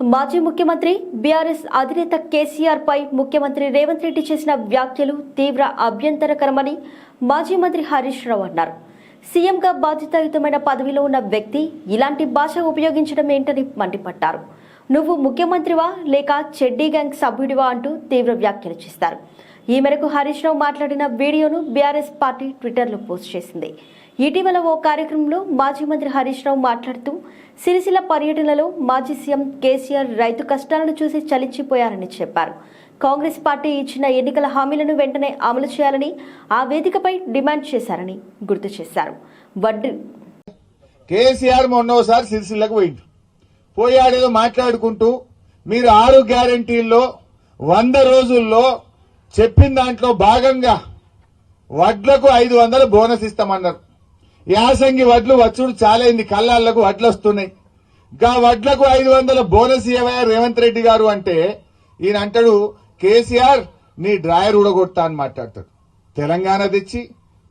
మాజీ ముఖ్యమంత్రి బీఆర్ఎస్ అధినేత కేసీఆర్ పై ముఖ్యమంత్రి రేవంత్ రెడ్డి చేసిన వ్యాఖ్యలు తీవ్ర అభ్యంతరకరమని మాజీ మంత్రి హరీష్ రావు అన్నారు. సీఎంగా బాధ్యతాయుతమైన పదవిలో ఉన్న వ్యక్తి ఇలాంటి భాష ఉపయోగించడం ఏంటని మండిపడ్డారు. నువ్వు ముఖ్యమంత్రివా లేక చెడ్డీ గ్యాంగ్ సభ్యుడివా అంటూ తీవ్ర వ్యాఖ్యలు చేస్తారు. ఈ మేరకు హరీష్ రావు మాట్లాడిన వీడియోను బీఆర్ఎస్ పార్టీ ట్విట్టర్లో పోస్ట్ చేసింది. ఇటీవల ఓ కార్యక్రమంలో మాజీ మంత్రి హరీష్ రావు మాట్లాడుతూ సిరిసిల పర్యటనలో మాజీ సీఎం కేసీఆర్ రైతు కష్టాలను చూసి చలించిపోయారని చెప్పారు. కాంగ్రెస్ పార్టీ ఇచ్చిన ఎన్నికల హామీలను వెంటనే అమలు చేయాలని ఆ వేదికపై డిమాండ్ చేశారని గుర్తు చేశారు. వడ్డీ కేసీఆర్ మొన్నోసారి సిరిసిల్లకు పోయిండు. పోయాడేదో మాట్లాడుకుంటూ మీరు ఆరు గ్యారంటీల్లో వంద రోజుల్లో చెప్పిన దాంట్లో భాగంగా వడ్లకు ఐదు వందలు బోనస్ ఇస్తామన్నారు. యాసంగి వడ్లు వచ్చుడు చాలైంది కళ్ళాళ్ళకు వడ్లు వస్తున్నాయి. గా వడ్లకు ఐదు వందల బోనస్ ఇవ్వయా రేవంత్ రెడ్డి గారు అంటే ఈయన అంటాడు కేసీఆర్ నీ డ్రాయర్ ఊడగొట్టా అని మాట్లాడతాడు. తెలంగాణ తెచ్చి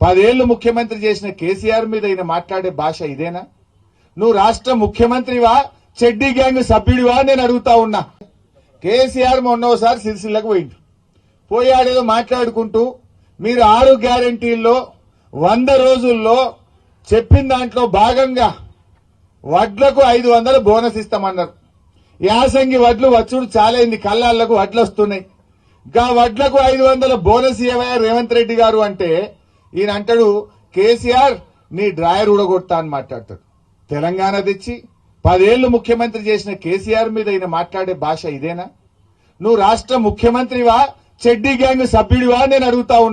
పదేళ్ళు ముఖ్యమంత్రి చేసిన కేసీఆర్ మీద ఈయన మాట్లాడే భాష ఇదేనా? నువ్వు రాష్ట్ర ముఖ్యమంత్రివా చెడ్డీ గ్యాంగ్ సభ్యుడివా నేను అడుగుతా ఉన్నా. కేసీఆర్ మొన్నోసారి సిరిసిల్లకు పోయిండు. పోయాడేదో మాట్లాడుకుంటూ మీరు ఆరు గ్యారంటీల్లో వంద రోజుల్లో చెప్పిన దాంట్లో భాగంగా వడ్లకు ఐదు వందలు బోనస్ ఇస్తామన్నారు. యాసంగి వడ్లు వచ్చుడు చాలైంది కళ్ళాళ్ళకు వడ్లు వస్తున్నాయి. గా వడ్లకు ఐదు వందల బోనస్ ఇవ్వయా రేవంత్ రెడ్డి గారు అంటే ఈయన అంటాడు కేసీఆర్ నీ డ్రాయర్ ఊడగొడతా అని మాట్లాడతాడు. తెలంగాణ తెచ్చి పదేళ్ళు ముఖ్యమంత్రి చేసిన కేసీఆర్ మీద ఈయన మాట్లాడే భాష ఇదేనా? నువ్వు రాష్ట్ర ముఖ్యమంత్రివా? చెడ్డి గ్యాంగ్ సభ్యుడివా నేను అడుగుతా ఉన్నా.